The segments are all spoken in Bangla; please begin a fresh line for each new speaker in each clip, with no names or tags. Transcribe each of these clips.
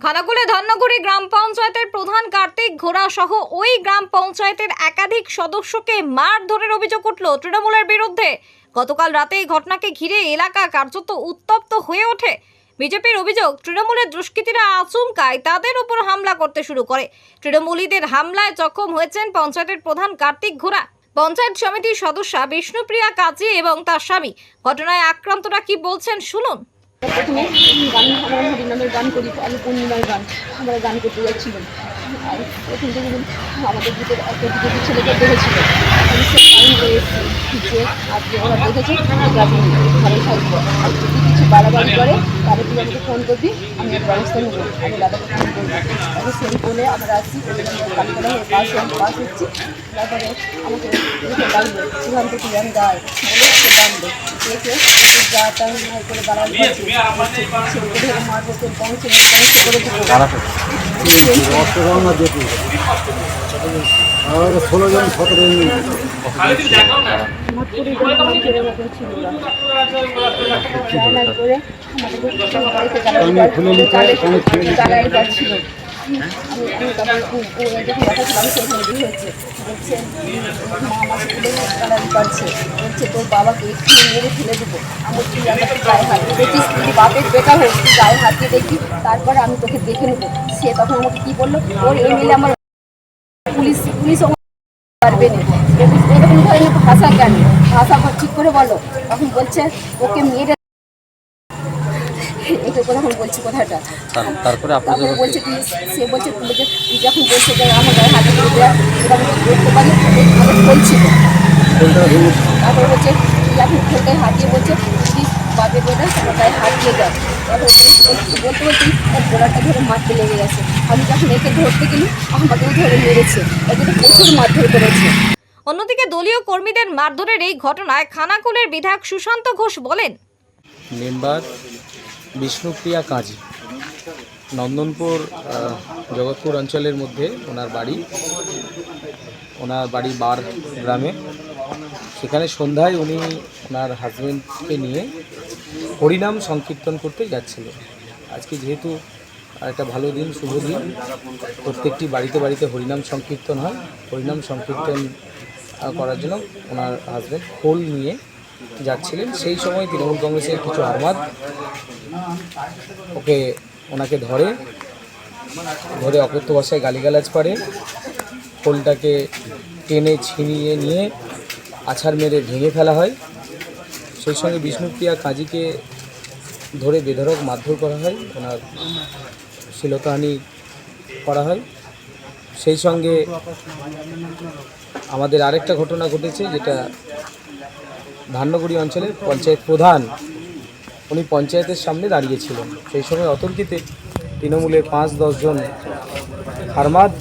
খানাকুলে ধন্যগুড়ি গ্রাম পঞ্চায়েতের প্রধান কার্তিক ঘোড়া সহ ওই গ্রাম পঞ্চায়েতের একাধিক সদস্যকে মারধরের অভিযোগ উঠল তৃণমূলের বিরুদ্ধে। গতকাল রাতে এই ঘটনাকে ঘিরে এলাকা কার্যত উত্তপ্ত হয়ে ওঠে। বিজেপির অভিযোগ, তৃণমূলের দুষ্কৃতীরা আচমকায় তাদের উপর হামলা করতে শুরু করে। তৃণমূলীদের হামলায় জখম হয়েছেন পঞ্চায়েতের প্রধান কার্তিক ঘোড়া। পঞ্চায়েত সমিতির সদস্যা বিষ্ণুপ্রিয়া কাজী এবং তার স্বামী। ঘটনায় আক্রান্তরা কি বলছেন শুনুন।
প্রথমে গান, আমরা হরিনামের গান করি, আমি পূর্ণিমার গান, আমরা গান করতে যাচ্ছিলাম। আর প্রথম থেকে আমাদের ভিতরে একটা বিজেপি ছেলেকে দেখেছিল আমি সে কারণ করে যে আজকে ওরা দেখেছে আপনি ঘরে থাকব। আর যদি কিছু বাড়াবাড়ি করে, তাহলে তুই আমাকে ফোন করবি, আমি ব্যবস্থা নেব। আমি দাদাকে ফোন করব। তারপর সেই বলে আমরা আসছি কালীতলা হয়ে পাশ পাশ হচ্ছি তারপরে আমাকে ডাকবে সেখান থেকে আমি গায়ে বলে সে ডাকবে দেখে যা তা করে মারবো তোর পৌঁছে করে
আমাদের ষোলো জন সতেরো জন
করে আমাদের বলছে তোর বাবাকে মেরে ফেলে দেবো বাপের বেটা হোক গায়ে হাত দিয়ে দেখি তারপরে আমি তোকে দেখে নেব সে তখন আমাকে কি বলল ওর এমএলএ আমার পুলিশ পুলিশ পারবে না। এরকম ধরনের ভাষা কেন? ভাষা ঠিক করে বলো। তখন বলছে ওকে মেয়েরা তখন বলছি কথাটা।
তারপরে
বলছে কি সে বলছে তুমি যে তুই যখন বলছে যে আমার গায়ে হাতে করে দেওয়া এটা করতে পারি আমি বলছিল তারপরে বলছে তুই এখন ঠোঁটে হাতিয়ে বলছে তুই বাপের বেটা আমার গায়ে হাত দিয়ে দেয়। তারপরে বলতে বলতে তার গোড়াটা ধরে মারতে লেগে গেছে। আমি যখন একে ধরতে গেলি আমাকেও ধরে মেরেছে। একে তো প্রচুর মারধর করেছে।
অন্যদিকে দলীয় কর্মীদের মারধরের এই ঘটনায় খানাকুলের বিধায়ক সুশান্ত ঘোষ বলেন
মেম্বার বিষ্ণুপ্রিয়া কাজী, নন্দনপুর জগৎপুর অঞ্চলের মধ্যে ওনার বাড়ি। ওনার বাড়ি বার গ্রামে। সেখানে সন্ধ্যায় উনি ওনার হাজব্যান্ডকে নিয়ে হরিনাম সংকীর্তন করতে যাচ্ছিল আজকে যেহেতু একটা ভালো দিন, শুভ দিন, প্রত্যেকটি বাড়িতে বাড়িতে হরিনাম সংকীর্তন হয়। হরিনাম সংকীর্তন করার জন্য ওনার হাজব্যান্ড খোল নিয়ে যাচ্ছিলেন। সেই সময় তৃণমূল কংগ্রেসের কিছু আরমাদ ওকে, ওনাকে ধরে ধরে অকথ্য ভাষায় গালিগালাজ করে। খোলটাকে টেনে ছিনিয়ে নিয়ে আছাড় মেরে ভেঙে ফেলা হয়। সেই সঙ্গে বিষ্ণুপ্রিয়া কাজীকে ধরে বেধরক মারধর করা হয়। ওনার শ্লীলতাহানি করা হয়। সেই সঙ্গে আমাদের আরেকটা ঘটনা ঘটেছে, যেটা ধান্যগুড়ি অঞ্চলের পঞ্চায়েত প্রধান উনি পঞ্চায়েতের সামনে দাঁড়িয়েছিলেন সেই সময় অতর্কিতে তৃণমূলের পাঁচ দশজন হারমাদ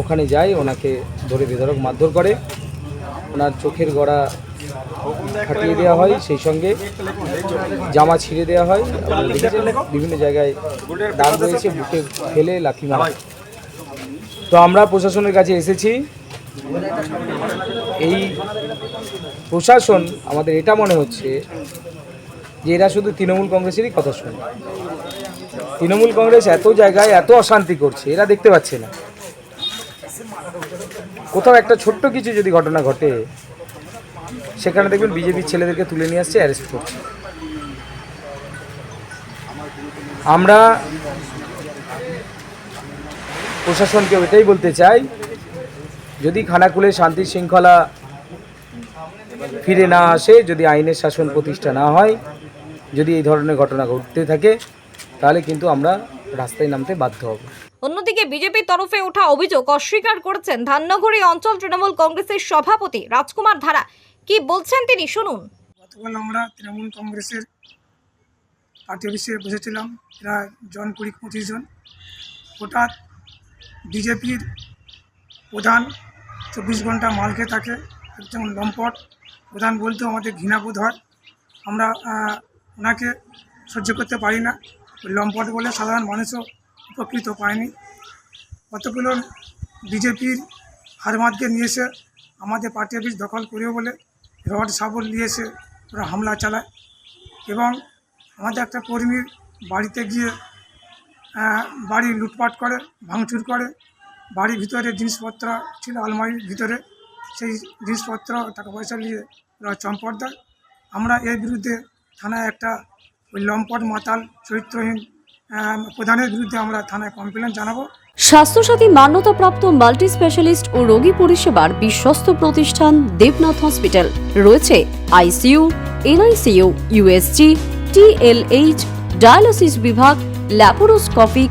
ওখানে যায়, ওনাকে ধরে বেধরক মারধর করে। ওনার চোখের গড়া ফাটিয়ে দেওয়া হয়, সেই সঙ্গে জামা ছিঁড়ে দেওয়া হয়। বিভিন্ন জায়গায় দাগ রয়েছে, বুকে ফেলে লাথি মারা। তো আমরা প্রশাসনের কাছে এসেছি। এই প্রশাসন আমাদের এটা মনে হচ্ছে যে এরা শুধু তৃণমূল কংগ্রেসেরই কথা শুনে। তৃণমূল কংগ্রেস এত জায়গায় এত অশান্তি করছে, এরা দেখতে পাচ্ছে না। কোথাও একটা ছোট্ট কিছু যদি ঘটনা ঘটে, সেখানে দেখবেন বিজেপির ছেলেদেরকে তুলে নিয়ে আসছে অ্যারেস্ট করছে। আমরা প্রশাসনকে এটাই বলতে চাই, যদি খানাকুলে শান্তি শৃঙ্খলা ফিরে না আসে, যদি আইনের শাসন প্রতিষ্ঠা না হয় যদি এই ধরনের ঘটনা ঘটতে থাকে তাহলে কিন্তু আমরা রাস্তায় নামতে বাধ্য হব।
অন্যদিকে বিজেপির তরফে ওঠা অভিযোগ অস্বীকার করেছেন ধান্যগুড়ি অঞ্চল তৃণমূল কংগ্রেসের সভাপতি রাজকুমার ধারা। কি বলছেন তিনি? শুনুন।
গতকাল আমরা তৃণমূল কংগ্রেসের পার্টি অফিসে বসেছিলাম প্রায় জন কুড়ি পঁচিশ জন। হঠাৎ বিজেপির প্রধান চব্বিশ ঘণ্টা মাল খেয়ে থাকে একজন লম্পট। প্রধান বলতেও আমাদের ঘৃণাবোধ হয়। আমরা ওনাকে সহ্য করতে পারি না। লম্পট বলে সাধারণ মানুষও উপকৃত পায়নি। কতগুলো বিজেপির হারমাদকে নিয়ে এসে আমাদের পার্টি অফিস দখল করেও বলে রড সাবল নিয়ে এসে ওরা হামলা চালায়। এবং আমাদের একটা কর্মীর বাড়িতে গিয়ে বাড়ি লুটপাট করে, ভাঙচুর করে। বাড়ির ভিতরে জিনিসপত্র ছিল, আলমারির ভিতরে। সেই জিনিসপত্র, টাকা পয়সা নিয়ে ওরা চম্পট দেয়। আমরা এর বিরুদ্ধে থানায় একটা ওই লম্পট মাতাল চরিত্রহীন প্রধানের বিরুদ্ধে আমরা থানায় কমপ্লেন জানাব।
স্বাস্থ্যসাথী মান্যতাপ্রাপ্ত মাল্টি স্পেশালিস্ট ও রোগী পরিষেবার বিশ্বস্ত প্রতিষ্ঠান দেবনাথ হসপিটাল। রয়েছে ICU NICU USG TLH dialysis বিভাগ, ল্যাপারোস্কোপিক